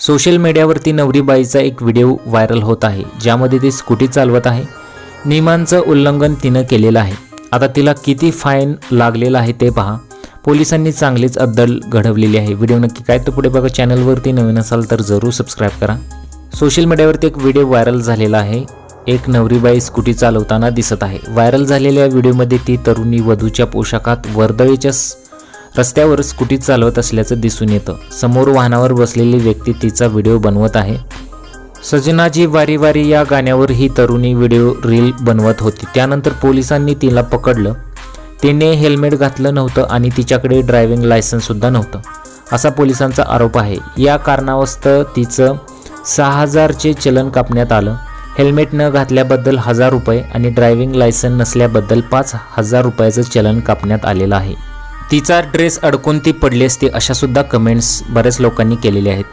Social मीडियावरती नवरीबाईचा एक video viral होत आहे ज्यामध्ये ती स्कूटी चालवत आहे. नियमांचं उल्लंघन तिनं केलेलं आहे. आता तिला किती फाईन लागलेला आहे ते पहा. पोलिसांनी चांगलीच अद्दल घडवलेली आहे. व्हिडिओ नक्की काय तो पुढे बघा. चॅनलवरती नवीन असाल तर जरूर सबस्क्राईब करा. सोशल मीडियावरती एक व्हिडिओ व्हायरल झालेला आहे. एक नवरीबाई स्कूटी चालवताना दिसत आहे. व्हायरल झालेल्या व्हिडिओमध्ये ती तरुणी वधूच्या पोशाखात वर्दळीच्या रस्त्यावर स्कूटी चालवत असल्याचं दिसून येतं. समोर वाहनावर बसलेली व्यक्ती तिचा व्हिडिओ बनवत आहे. सजनाजी वारी वारी या गाण्यावर ही तरुणी व्हिडिओ रील बनवत होती. त्यानंतर पोलिसांनी तिला पकडलं. तिने हेल्मेट घातलं नव्हतं आणि तिच्याकडे ड्रायव्हिंग लायसन्ससुद्धा नव्हतं. असा पोलिसांचा आरोप आहे. या कारणावस्त तिचं सहा हजारचे चलन कापण्यात आलं. हेल्मेट न घातल्याबद्दल हजार रुपये आणि ड्रायव्हिंग लायसन नसल्याबद्दल पाच हजार रुपयाचं चलन कापण्यात आलेलं आहे. तिचा ड्रेस अडकून ती पडली असती अशा सुद्धा कमेंट्स बऱ्याच लोकांनी केलेल्या आहेत.